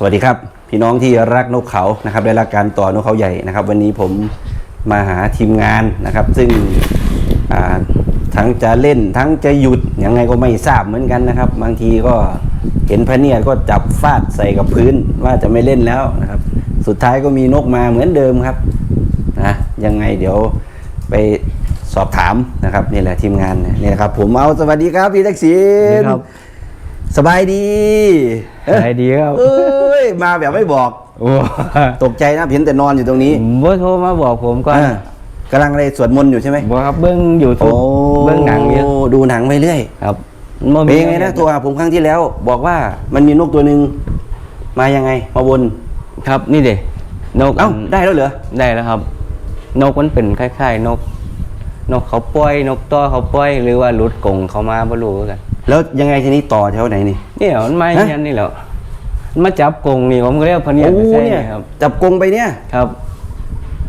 สวัสดีครับ พี่น้องที่รักนกเขานะครับได้รักการต่อนกเขาใหญ่นะครับ วันนี้ผมมาหาทีมงานนะครับ ซึ่งทั้งจะเล่นทั้งจะหยุดยังไงก็ไม่ทราบเหมือนกันนะครับ บางทีก็เห็นพระเนียดก็จับฟาดใส่กับพื้นว่าจะไม่เล่นแล้วนะครับ สุดท้ายก็มีนกมาเหมือนเดิมครับนะยังไงเดี๋ยวไปสอบถามนะครับนี่แหละทีมงานนี่ยนี่แหละครับ ผมเอาสวัสดีครับพี่ทักษิณครับ สบายดีสบายดีครับ เอ้ยมาแบบไม่บอก โอ้ตกใจนะเห็นแต่นอนอยู่ตรงนี้บ่โทรมาบอกผมก่อนอ่ากำลังอะไรสวดมนต์อยู่ใช่ไหมบอกครับเบิ้งอยู่ทุโอ้กเบิ้งหนังอยู่ดูหนังไปเรื่อยครับเป็นยังไงนะตัวผมครั้งที่แล้ว บอกว่ามันมีนกตัวหนึ่งมายังไง มาวนครับนี่เด็นกเอ้าได้แล้วเหรอได้แล้วครับ นกมันเป็นคล้ายๆ นก นกเขาปล่อยนกต้อเขาปล่อยหรือว่าหลุดกรงเขามาบ่รู้คือกัน แล้วยังไงทีนี้ต่อแถวไหนนี่นี่เหรอมันมาฮะเงี้ยนี่แหละมันมาจับกรงนี่ผมก็เรียกพะเนียดโอ้ไปใส่เนี่ยครับ จับกรงไปเนี่ย ครับ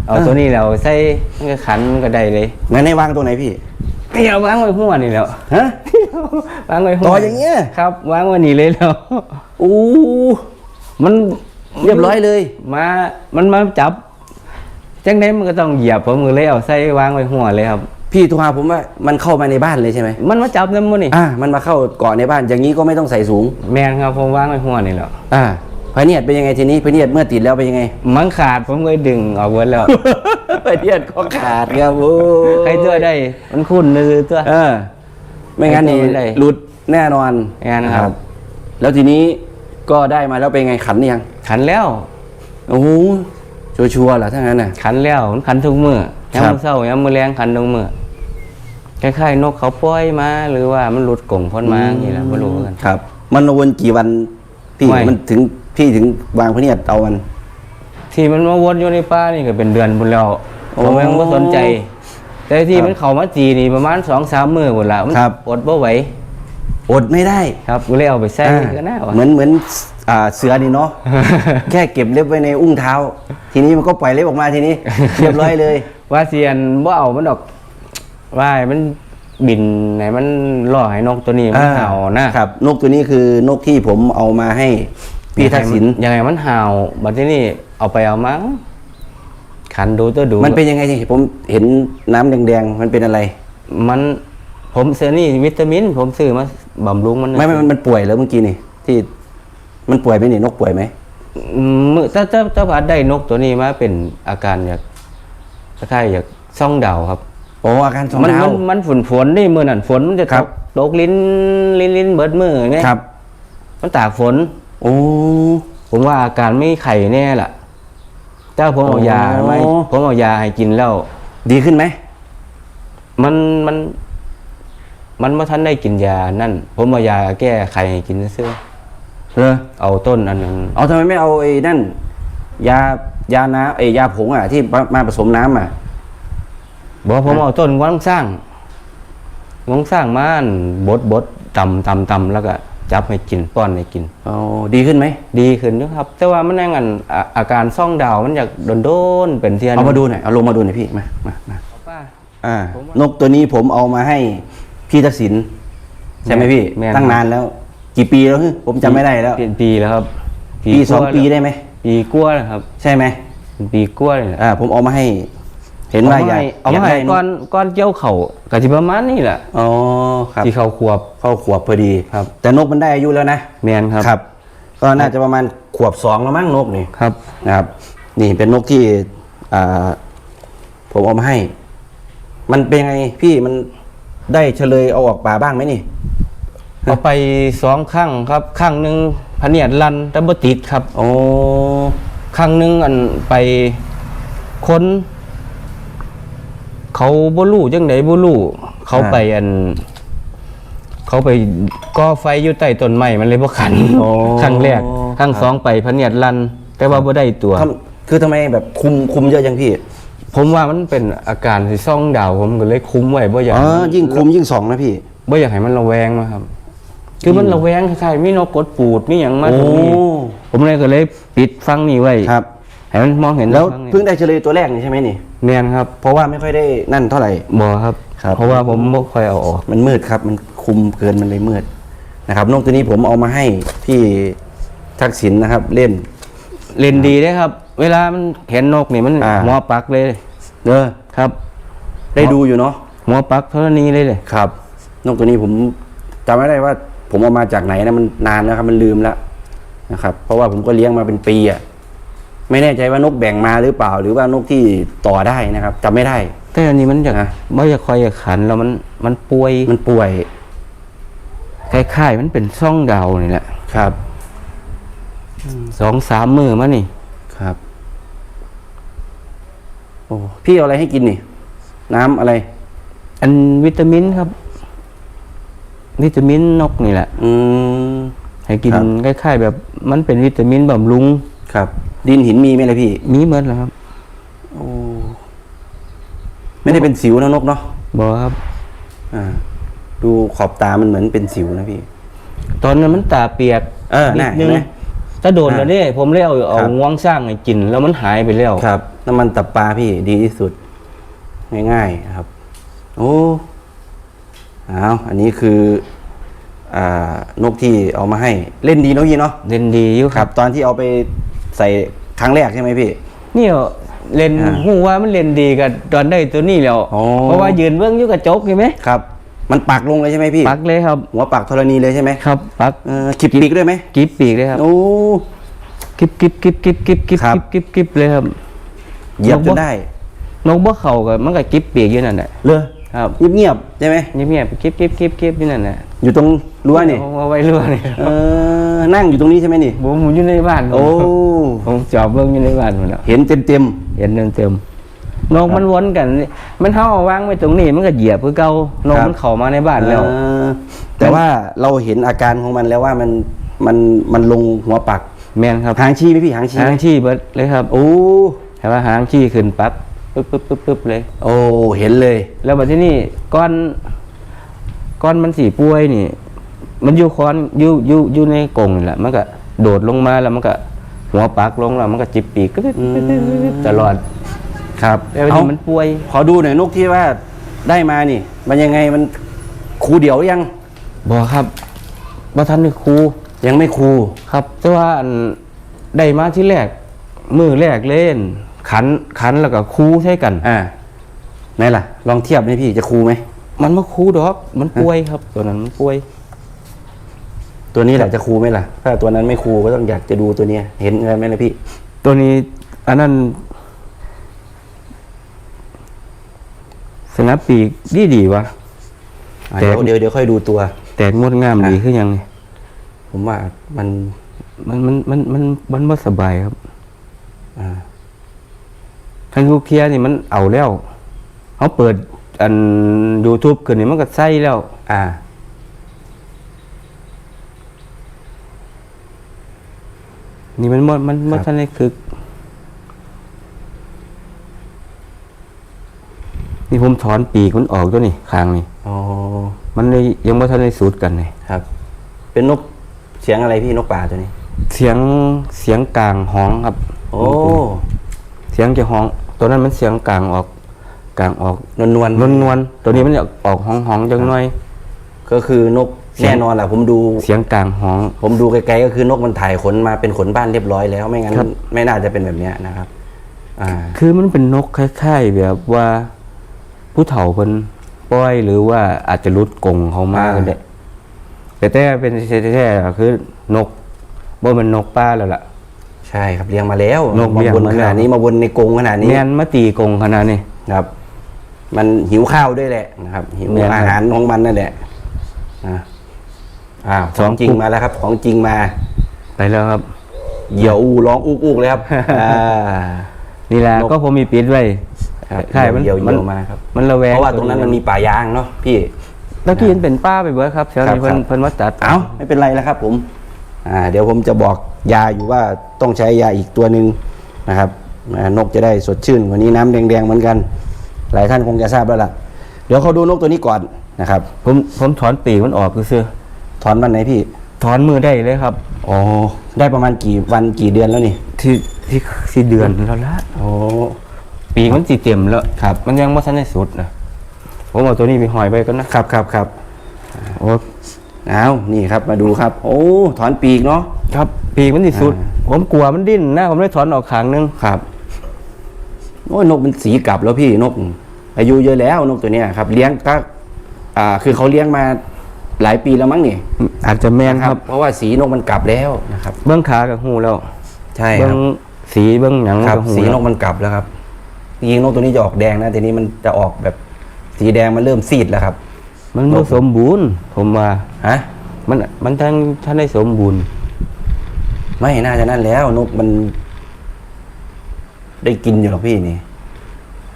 เอาเออตัวนี้แล้วใส่มันก็ขันมันก็ได้เลยงั้นให้วางตัวไหนพี่ นี่เอาวางไว้หัวนี่แหล้ว ฮะ วางไว้หัวต่ออย่างเงี้ย ครับวางไว้นี่เลยแล้วอู้มันเรียบร้อยเลย มามันมาจับจังไดมันก็ต้องเหยียบผมก็เลยเอาใส่วางไว้หัวเลยครับ พี่โทรหาผมว่ามันเข้ามาในบ้านเลยใช่ไหมมันมาจับน้ำมันนี่อ่ามันมาเข้าเกาะในบ้านอย่างนี้ก็ไม่ต้องใส่สูง แมนครับผมวางไว้หัวนี่แหล้วอ่าพระเนียดเป็นยังไงทีนี้พระเนียดเมื่อติดแล้วเป็นยังไง มันขาดผมก็เลยดึงออกเวิร์แล้ว พระเนียดก็ขาดครับโอ้ใครตัวได้ มันคุ้นนือตัวเออ ไม่งั้นนี่ใครตัวได้หลุดแน่นอนแน่นะครับ แล้วทีนี้ก็ได้มาแล้วเป็นไงขันหรือยังขันแล้วโอ้โหชัวร์ๆเหรอถ้างั้นน่ะขันแล้วมันขันทุกมือครัยามบมือเศร้ายามมือแรงขันทุกมือ คล้ายๆนกเขาปล่อยมา หรือว่ามันหลุดกรงพ้นมาอย่างนี้แหละไม่รู้เหมือนกัน ครับ มันวนกี่วันพี่ไม่ มันถึงพี่ถึงวางพระเนียดเอามัน ที่มันมาวนอยู่ในป่านี่ก็เป็นเดือนบุญแล้วโอ้ผมยังไม่สนใจ แต่ที่ครับมันเข้ามาจีนี่ประมาณสองสามมือหมดละมันครับ อดบ่ไหวอดไม่ได้ครับกูเลยเอาไปใส่อ่าก็น่าวะ เหมือนเหมือนอ่าเสือนี่เนาะ แค่เก็บเล็บไว้ในอุ้งเท้า ทีนี้มันก็ปล่อยเล็บออกมาทีนี้ เรียบร้อยเลย ว่าเซียนบ่เอามันดอก ว่าให้มันบินไหนมันล่อให้นกตัวนี้มันเห่านะครับ นกตัวนี้คือนกที่ผมเอามาให้พี่ทักษิณยังไงมันเห่าบัดที่นี่เอาไปเอามั้งขันดูตัวดูมันเป็นยังไงที่ผมเห็นน้ำแดงๆ มันเป็นอะไร มันผมเซอนี่วิตามิน ผมซื้อมาบำรุงมันไม่ไม่มันมันป่วยแล้วเมื่อกี้นี่ ที่มันป่วยไหมนี่นกป่วยไหมอืมมื้อถ้าถ้าถ้าพัดได้นกตัวนี้มาเป็นอาการอยากคล้ายๆอยากซ่องดาวครับ โอ้อาการสองมันดาว มันมันฝนฝนนี่มือนั่นฝนมันจะคตรับ กตกลิ้นลิ้นลิ้นเบิดมือไงครับ มันตากฝน โอ้ ผมว่าอาการไม่ไข่แน่ล่ะถ้าผมเอายาโอ้ ไม่ผมเอายาให้กินแล้ว ดีขึ้นไหมมันมัน มันไม่ทันได้กินยานั่น ผมเอายาแก้ไขให้กินซื่อเออๆเอาต้นอันนั้นเอาทำไมไม่เอาไอ้นั่น ยายาน้ำไอ้ยาผงอะที่มามาผสมน้ำอะ บอกว่าผมเอาต้นวังสร้างวังสร้างมาอันบดบดตำตำตำแล้วก็จับให้กินป้อนให้กินเอาดีขึ้นไหม ดีขึ้นด้วยครับ แต่ว่ามันยังอันอาอาการซ่องดาวมันอยากโดนๆเป็นเทียนเอามาดูหน่อยเอาลงมาดูหน่อยพี่มามามาป้าอ่าผมว่านกตัวนี้ผมเอามาให้พี่ทักษิณใช่ไหมพี่แม่นตั้งนานแล้ว กี่ปีแล้วฮึผมจำไม่ได้แล้วเป็นปีแล้วครับ ปีสองกว่าปีได้ไหมปีกลัวาแล้วครับ ใช่ไหมเป็นปีกลัวาเลยแหละอ่าผมเอามาให้ เห็นว่าอยากเอามาให้ยได้ก้อนก้อนเจียวเข่าก็สิประมาณนี้แหละอ๋อครับที่เขาขวบเข้าขวบพอดีครับ แต่นกมันได้อายุแล้วนะแมนครับครับ ก็น่าจะประมาณขวบสองแล้วมั้งนกนี่ครับนะครับ นี่เป็นนกที่อ่าผมเอามาให้ มันเป็นไงพี่มันได้เฉลยเอาออกป่าบ้างไหมนี่เอาไปสองครั้งครับครั้งหนึ่งพะเนียดลันแต่บ่ติดครับ โอ้ครั้งหนึ่งอันไปคน เขาบ่รู้จังไดบ่รู้เขาไปอัน เขาไปก่อไฟอยู่ใต้ต้นไม้มันเลยบ่ขันโอ้ ครั้งแรกครั้งสองไปพะเนียดลัน แต่ว่าบ่ได้ตัว ทำคือทำไมแบบคุมคุมเยอะจังพี่ผมว่ามันเป็นอาการที่ซ่องดาวผมก็เลยคุ้มไว้บ่อยากอ๋อยิ่งคุมยิ่งสองนะพี่ บ่อยากให้มันระแวงมาครับ คือมันระแวงคล้ายๆมีนกกดปูดมีหยังมาตรงนี้โอ้ ผมเลยก็เลยปิดฟังนี่ไว้ครับ ให้มันมองเห็นแล้วฟังนี่ เพิ่งได้เฉลยตัวแรกนี่ใช่ไหมนี่ แม่นครับเพราะว่าไม่ค่อยได้นั่นเท่าไหร่บ่ครับ ครับ เพราะว่าผมบ่ค่อยเอาออกมันมืดครับมันคุมเกินมันเลยมืดนะครับนกตัวนี้ผมเอามาให้พี่ทักษิณนะครับ เล่น เล่นดีได้ครับ เวลามันเห็นนกนี่มันอ่า หัวปักเลยเด้อครับได้ดูอยู่เนาะหัวปักเท่านี้เลยเลย ครับ นกตัวนี้ผมจำไม่ได้ว่า ผมเอามาจากไหนนะมันนานแล้วครับ มันลืมแล้วนะครับ เพราะว่าผมก็เลี้ยงมาเป็นปีอะ่ะ ไม่แน่ใจว่านกแบ่งมาหรือเปล่า หรือว่านกที่ต่อได้นะครับจำไม่ได้ แต่อันนี้มันจะนะไม่จะคอยจะขันแล้วมันมันป่วยมันป่วยคล้ายๆมันเป็นซ่องดาวนี่แหละครับสองสามมือมานี่ ครับ โอ้พี่เอาอะไรให้กินนี่ น้ำอะไร อันวิตามินครับ วิตามินนกนี่แหละ อืมให้กินครับคล้ายๆแบบ มันเป็นวิตามินบำรุงครับ ดินหินมีไหมล่ะพี่ มีเมื่อแล้วครับโอ้ไม่ได้เป็นสิวนะนกเนาะบอกครับ อ่า ดูขอบตามันเหมือนเป็นสิวนะพี่ ตอนนั้นมันตาเปียกเออนิน่ะดเห็นึนงไหม ถ้าโดนอ่าแล้วเนี่ยผมเลยเอาเอาครับ ง่วงสร้างให้กิน แล้วมันหายไปแล้วครับ น้ำมันตับปลาพี่ดีที่สุด ง่ายๆนะครับ โอ้เอาอันนี้คือ อ่านกที่เอามาให้ เล่นดีเนอะพี่เนาะเล่นดีอยู่ครับตอนที่เอาไป ใส่ครั้งแรกใช่ไหมพี่เนี่ยเล่นอ่าหูว่ามันเล่นดีกับตอนได้ตัวนี้แล้ว อ๋อ เพราะว่ายืนเบื้องอยู่กระจกเห็นไหมครับ มันปักลงเลยใช่ไหมพี่ ปักเลยครับ หัวปักธรณีเลยใช่ไหมครับปักเออขีบปีกด้วยไหมกิบปีกเลยครับโอ้ กิบกิบกิบกิบกิบกิบครับ กิบกิบกิบเลยครับ เหยียบจนได้นกบ่เข่ากับมันก็กิบปีกอยู่นั่นแหละ เลย ครับเงียบๆใช่ไหมเงียบๆกิบกิบกิบกิบอยู่นั่นแหละอยู่ตรงรั้วนี่เอาเอาไว้รั้วนี่เออนั่งอยู่ตรงนี้ใช่ไหมนี่ผมอยู่ในบ้านโอ้ผมจอบเบิ่งอยู่ในบ้านหมดแล้วเห็นเต็มเต็มเห็นเต็มๆนกมันวนกัน มันเฮาเอาวางไว้ตรงนี้มันก็เหยียบคือเก่านกมันเข้ามาในบ้านแล้วเออแต่ว่าเราเห็นอาการของมันแล้วว่ามันมันมันลงหัวปักแม่นครับหางชี้ไหมพี่หางชี้หางชี้เบิดเลยครับโอ้แต่ว่าหางชี้ขึ้นปั๊บ ปึ๊บปึ๊บปึ๊บปึ๊บเลย โอ้เห็นเลยแล้วบัดที่นี่ก้อนก้อนมันสีป่วยนี่ มันอยู่คอนอยู่อยู่อยู่ในกรงนี่แหละ มันก็โดดลงมาแล้วมันก็ หัวปักลงแล้วมันก็จิบปีกก็ตลอดครับแล้วบัดเอานี้มันป่วย ขอดูหน่อยนกที่ว่าได้มานี่ มันยังไงมันคูเดี่ยวหรือยังบอกครับว่าท่านเป็นครูยังไม่คูครับ แต่ว่าอันได้มาที่แรกมือแรกเล่น ขันขันแล้วก็ครูใช่กันอ่าไหนล่ะ ลองเทียบนี่พี่จะคูไหมมันมาครูดอก มันป่วยครับ ตัวนั้นมันป่วย ตัวนี้แหละจะคูไหมล่ะ ถ้าตัวนั้นไม่คูก็ต้องอยากจะดูตัวเนี้ย เห็นอะไรไหมล่ะพี่ ตัวนี้ อันนั้นสนับปีกดีดีๆวะอะแต่เดี๋ยวเดี๋ยวเดี๋ยวค่อยดูตัว แต่งดงามดีขึ้นยังนี่ผมว่ามันมันมันมันมันมันบ่สบายครับ อ่า ทั้งทูเคียนี่มันเอาแล้วเขาเปิดอัน YouTube ขึ้นนี่มันก็ใส่แล้ว อ่า นี่มันบ่มันมันครับทันได้คึก นี่ผมถอนปีกมันออกตัวนี่คางนี่ อ๋อ มันเลยยังบ่ทันได้สูดกันเลยครับ เป็นนกเสียงอะไรพี่นกป่าตัวนี้ เสียงเสียงกลางห้องครับ โอ้ เสียงจะห้อง ตัวนั้นมันเสียงกลางออกกลางออกนวลนวลนวลนวลๆตัวนี้มันจะออกห้องห้องจังหน่อย ก็คือนกแน่นอนแหละผมดูเสียงกลางห้อง ผมดูไกลๆก็คือนกมันถ่ายขนมาเป็นขนบ้านเรียบร้อยแล้วไม่งั้นครับไม่น่าจะเป็นแบบเนี้ยนะครับ อ่า คือมันเป็นนกคล้ายๆแบบว่า ผู้เฒ่าเพิ่นปล่อยหรือว่าอาจจะรุดกรงเขามาอ่าก็ได้แต่แต่เป็นแท้ๆก็คือนกบ่แมันนกป้าแล้วล่ะ ใช่ครับเลี้ยงมาแล้วนกมาเลี้ยงวนมาขแล้วนาดนี้มาวนในกรงขนาดนี้แม่นมาตีกรงขนาดนี้ครับ มันหิวข้าวด้วยแหละนะครับ หิวแม่นครับอาหารของมันนั่นแหละอ่าอ้าวของจริงมาแล้วครับ ของจริงมาไปแล้วครับ เหยี่ยวอูร้องอุกอุกเลยครับ อ่า นี่แหละนก ก็ผมมีปิดไว้ ครับใช่มันเหยี่ยวเหมัน ยี่ยวมาครับ มันระแวงเพราะว่าตรงนั้นมันมีป่ายางเนาะพี่ ตะกี้มันเป็นป้าไปเบิดครับแถวครับนี้เพิ่นครับ เพิ่นว่าตัด เอ้าไม่เป็นไรแล้วครับ ผมอ่า เดี๋ยวผมจะบอกยาอยู่ว่าต้องใช้ยาอีกตัวหนึ่งนะครับอ่านกจะได้สดชื่นกว่านี้น้ำแดงๆเหมือนกัน หลายท่านคงจะทราบแล้วล่ะ เดี๋ยวเขาดูนกตัวนี้ก่อนนะครับผมผมถอนปีกมันออกซื่อถอนวันไหนพี่ๆถอนมือได้เลยครับอ๋อได้ประมาณกี่วันกี่เดือนแล้วนี่ ที่ที่ที่เดือนแล้วละโอ้ปีกมันสีเต็มแล้วครับ มันยังไม่ทันได้สุดนะผมเอาตัวนี้ไปหอยไปก่อนนะครับครับครับโอ้ เอานี่ครับมาดูครับ โอ้ถอนปีกเนาะครับ ปีกมันที่สุดอ่าผมกลัวมันดิ้นนะผมเลยถอนออกขางนึงครับโอ้ยนกมันสีกลับแล้วพี่นก อายุเยอะแล้วนกตัวเนี้ยครับ เลี้ยงก็อ่า คือเขาเลี้ยงมาหลายปีแล้วมั้งนี่อาจจะแมนนะคครัรับบเพราะว่าสีนกมันกลับแล้วนะครับ เบื้องขากับหูแล้ว ใช่คเบื้อรับงสีเบื้องหยังครับกับหูสีนแล้วกมันกลับแล้วครับยิงนกตัวนี้จะออกแดงนะทีนี้มันจะออกแบบสีแดงมันเริ่มซีดแล้วครับ มันบ่สมบูรณ์ ผมว่า ฮะ มันมันทั้งท่านได้สมบูรณ์ ไม่น่าจะนั่นแล้วนกมัน ได้กินอยู่หรอกพี่นี่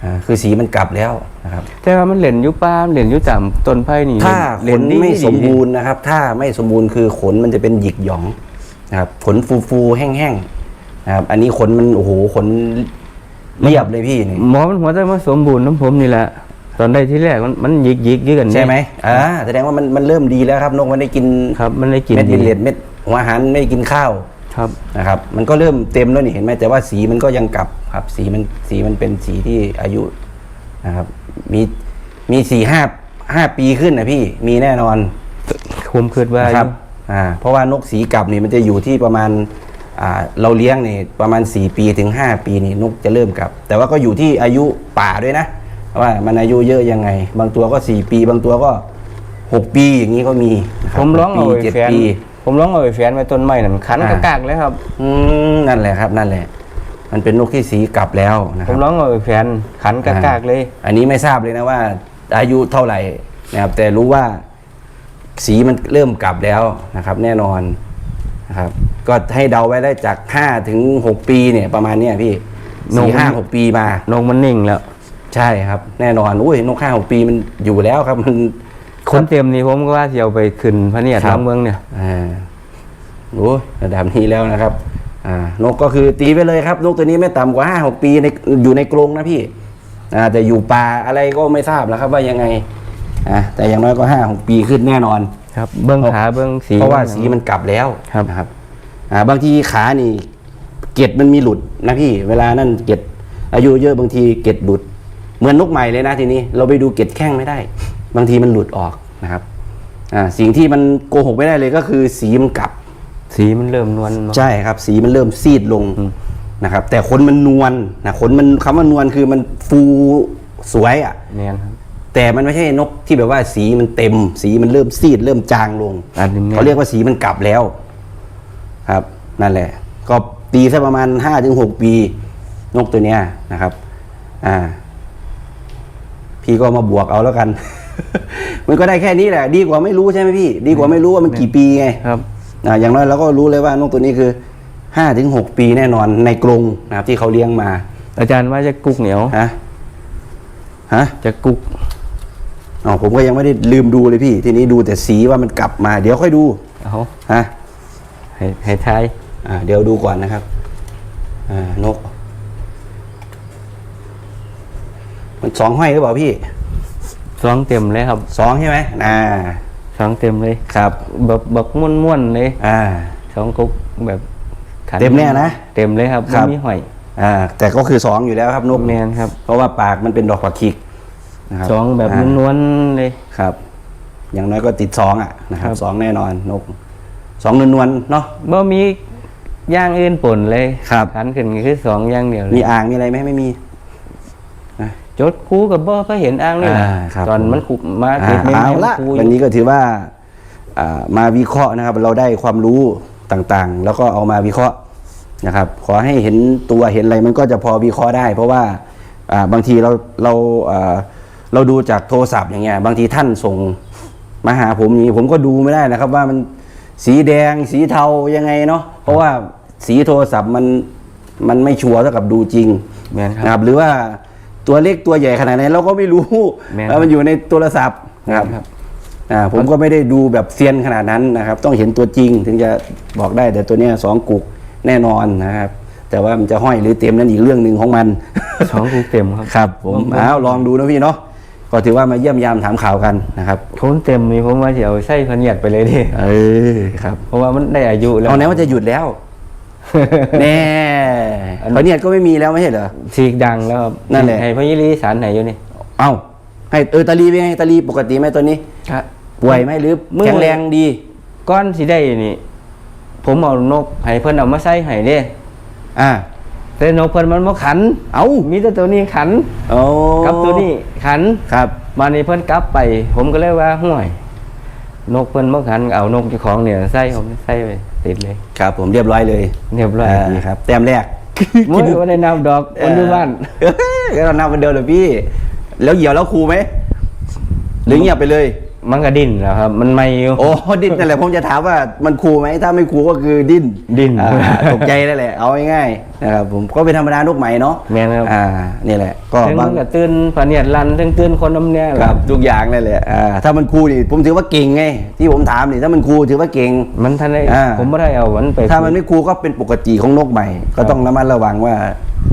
อ่าคือสีมันกลับแล้วนะครับ แต่ว่ามันเหล่นอยู่ป้ามเหล่นอยู่ต่ำต้นไผ่นี่ถ้าขเหล่นดีไม่ดีสมบูรณ์นะครับ ถ้าไม่สมบูรณ์คือขนมันจะเป็นหยิกหยองนะครับ ขนฟูฟูๆแห้งๆนะครับ อันนี้ขนมันโอ้โหขนเรียบเลยพี่นี่หมอมันหัวใจมันสมบูรณ์น้ำผมนี่แหละ ตอนได้ที่แรกมันมันหยิกหยิกๆอยืกันใช่ไหมอ่าแสดงว่ามันมันเริ่มดีแล้วครับนกมันได้กินครับ มันได้กินเม็ดดีมิลเลตเม็ดหัวอาหารไม่ได้กินข้าวครับนะครับ มันก็เริ่มเต็มแล้วนี่เห็นไหมแต่ว่าสีมันก็ยังกลับครับ สีมันสีมันเป็นสีที่อายุนะครับ มีมีสี่ห้าห้าปีขึ้นนะพี่มีแน่นอนผมคิดว่านะครับอ่าเพราะว่านกสีกลับนี่มันจะอยู่ที่ประมาณอ่าเราเลี้ยงนี่ประมาณ 4 ปีถึง 5 ปีนี่นกจะเริ่มกลับ แต่ว่าก็อยู่ที่อายุป่าด้วยนะ ว่ามันอายุเยอะยังไง บางตัวก็ 4 ปี บางตัวก็ 6 ปีอย่างนี้ก็มีนะคผรับมร้องหเอากไว้ปีเจ็ดแฟนปี ผมร้องเอาไว้แฟนไว้ต้นไม้นั่นขันอ่า กะกากเลยครับ อืมนั่นแหละครับนั่นแหละ มันเป็นนกที่สีกลับแล้วนะคผรับมร้องเอาไว้แฟนขันกะกากเลย อันนี้ไม่ทราบเลยนะว่า อายุเท่าไหร่นะครับ แต่รู้ว่าสีมันเริ่มกลับแล้วนะครับ แน่นอนนะครับ ก็ให้เดาไว้ได้จากห้าถึงหกปีเนี่ย ประมาณเนี้ยพี่นกสี่มัน ห้าหกปีมา นกมันนิ่งแล้ว ใช่ครับ แน่นอนอุ้ยนกห้าหกปีมันอยู่แล้วครับมัน คนเต็มนี่ผมก็ว่าจะเอาไปขึ้นพระเนียดครับ น้ำเมืองเนี่ย อ่าโอ้ยระดับนี้แล้วนะครับ อ่านกก็คือตีไปเลยครับ นกตัวนี้ไม่ต่ำกว่าห้าหกปีในอยู่ในกรงนะพี่ อ่าแต่อยู่ป่าอะไรก็ไม่ทราบแล้วครับ ว่ายังไง อ่าแต่อย่างน้อยก็ห้าหกปีขึ้นแน่นอน ครับ เบื้องขาเบื้องสีเพราะว่าสีมันกลับแล้วครับ นะครับ อ่า บางทีขานี่ เกล็ดมันมีหลุดนะพี่ เวลานั่นเกล็ดอายุเยอะบางทีเกล็ดหลุด เหมือนนกใหม่เลยนะทีนี้เราไปดูเกล็ดแข้งไม่ได้ บางทีมันหลุดออกนะครับอ่าสิ่งที่มันโกหกไม่ได้เลยก็คือ สีมันกลับ สีมันเริ่มนวลเนอะใช่ครับ สีมันเริ่มซีดลงนะครับ แต่ขนมันนวลนะขนมันคำว่านวลคือมันฟูสวยอะเนี่ยครับแต่มันไม่ใช่นกที่แบบว่าสีมันเต็ม สีมันเริ่มซีด เริ่มจางลงอันนี้เนี่ยเขาเรียกว่าสีมันกลับแล้ว ครับ นั่นแหละ ก็ตีสักประมาณห้าถึงหกปี นกตัวเนี้ยนะครับ อ่า พี่ก็มาบวกเอาแล้วกัน มันก็ได้แค่นี้แหละ ดีกว่าไม่รู้ใช่ไหมพี่ ดีกว่าไม่รู้ว่ามันกี่ปีไงครับอ่าอย่างน้อยเราก็รู้เลยว่านกตัวนี้คือห้าถึงหกปีแน่นอนในกรงนะครับที่เขาเลี้ยงมา อาจารย์ว่าจะกุกเหนียวฮะฮะจะกุกอ๋อผมก็ยังไม่ได้ลืมดูเลยพี่ ทีนี้ดูแต่สีว่ามันกลับมา เดี๋ยวค่อยดูเอาฮะให้ให้ทายอ่าเดี๋ยวดูก่อนนะครับอ่านก มันสองห้อยหรือเปล่าพี่สองเต็มเลยครับสองใช่ไหมอ่าสองเต็มเลยครับแบบแบบม้วนๆเลยอ่าสองกุกแบบขันเต็มแน่นะเต็มเลยครับครับไม่มีหอยอ่าแต่ก็คือสองอยู่แล้วครับนกแมนครับ เพราะว่าปากมันเป็นดอกผักคิกนะครับสองแบบานวลๆเลยครับ อย่างน้อยก็ติดสองอะนะครับครับสองแน่นอนนกสองนวลๆเนาะบ่มีอย่างอื่นปนเลยครับขันขึ้นก็คือสองอย่างเดียวเลมียอ่างมีอะไรไหมไม่มี จดคูกับบ่ก็เห็นอ้างนี่อ่าครับ ตอนมันขุมาอ่าติดไม่เอาไม่ละคูวันนี้ก็ถือว่าอ่ามาวิเคราะห์นะครับ เราได้ความรู้ต่างๆ แล้วก็เอามาวิเคราะห์นะครับ ขอให้เห็นตัวเห็นอะไรมันก็จะพอวิเคราะห์ได้ เพราะว่าอ่าบางทีเราเราอ่าเราดูจากโทรศัพท์อย่างเงี้ยบางทีท่านส่งมาหาผมนี้ผมก็ดูไม่ได้นะครับ ว่ามันสีแดงสีเทายังไงเนาะเพราะว่าสีโทรศัพท์มันมันไม่ชัวร์เท่ากับดูจริง แมนคนะรับครับหรือว่า ตัวเล็กตัวใหญ่ขนาดไหนเราก็ไม่รู้แม่นว่ามันอยู่ในโทรศัพท์นะครับครับอ่าผมก็ไม่ได้ดูแบบเซียนขนาดนั้นนะครับ ต้องเห็นตัวจริงถึงจะบอกได้แต่ตัวเนี้ยสองกุกแน่นอนนะครับ แต่ว่ามันจะห้อยหรือเต็มนั้นอีกเรื่องหนึ่งของมัน สองคูเต็มครับครับผมอ้าวลองดูนะพี่เนาะก็ถือว่ามาเยี่ยมยามถามข่าวกันนะครับคนเต็มนี่ผมว่าจะเอาไส้พันเนียดไปเลยดิเออครับเพราะว่ามันได้อายุแล้ว เอาแน่ว่าจะหยุดแล้ว แน่เขาเนี่ยก็ไม่มีแล้วไม่ใช่เหรอฉีกดังแล้วครับนั่นแหละให้พระยิรีสารไหนอยู่นี่ เอ้า ให้เออตาลีเป็นไงตาลีปกติไหมตัวนี้ครับป่วยไหมหรือเมื่อแข็งแรงดี ก้อนสิได้นี่ ผมเอานกให้เพิ่นเอามาใส่ให้เด้อ่าแต่นกเพิ่นมันบ่ขัน เอ้ามีแต่ตัวนี้ขันโอ้กับตัวนี้ขัน ครับมานี่เพิ่นกลับไป ผมก็เลยว่าห่วย นกเพิ่นบ่ขัน เอานกเจ้าของเนี่ยใส่ผมใส่ไป ติดเลยครับ ผมเรียบร้อยเลยเรียบร้อยาครับ แต้มแรกมุ้ยบ่ได้นำดอกคนอยู่บ้านเออก็เรานับเป็นเดิมเลยพี่ แล้วเหยี่ยวแล้วครูไหมหรือเงียบไปเลย มันก็ดิ้นแล้วครับ มันไม่อยู่ โอ้ดิ้นนั่นแหละผมจะถามว่ามันครูไหมถ้าไม่ครูก็คือดิ้นดิ้นอ่าตกใจนั่นแหละเอาง่ายๆนะครับผมก็เป็นธรรมดานกใหม่เนาะแม่นครับ อ่านี่แหละ ก็ถึงบามังนก็ตื่นพะเนียดลันถึงตื่นคนน้ำเนี่ยครับทุกอย่างนั่นแหละอ่าถ้ามันครูนี่ผมถือว่าเก่งไงที่ผมถามนี่ถ้ามันครูถือว่าเก่ง มันทันได้อ่า ผมไม่ได้เอามันไปถ้ามันไม่ครูก็เป็นปกติของนกใหม่ ก็ต้องระมัดระวังว่า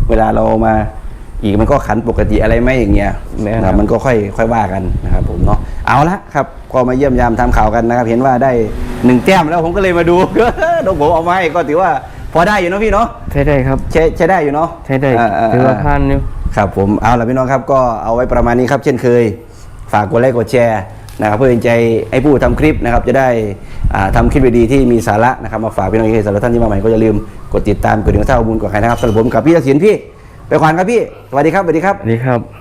เวลาเรามาอีกมันก็ขันปกติอะไรไหมอย่างเงี้ยแม่นะนคครัรับบมันก็ค่อยค่อยว่ากันนะครับผมเนาะ เอาละครับก็มาเยี่ยมยามทำข่าวกันนะครับ เห็นว่าได้หนึ่งแต้มแล้วผมก็เลยมาดูนกผมเอามาให้ก็ถือว่าพอได้อยู่เนาะพี่เนาะใช่ได้ครับใช้ใช้ได้อยู่เนาะใช่ได้อ่าๆๆถือว่าผ่านอยู่ครับผมเอาละพี่น้องครับก็เอาไว้ประมาณนี้ครับ เช่นเคย ฝากกดไลค์กดแชร์นะครับเพื่อเป็นใจให้ผู้ทำคลิปนะครับจะได้อ่าทำคลิปดีๆที่มีสาระนะครับมาฝากพี่น้องที่สำหรับท่านที่มาใหม่ก็อย่าลืมกดติดตามกดดิ่งเท่าข้อมูลกว่าใครนะครับสำหรับผมกับพี่เกษียณพี่ ไปก่อนครับพี่สวัสดีครับสวัสดีครับสวัสดีครับ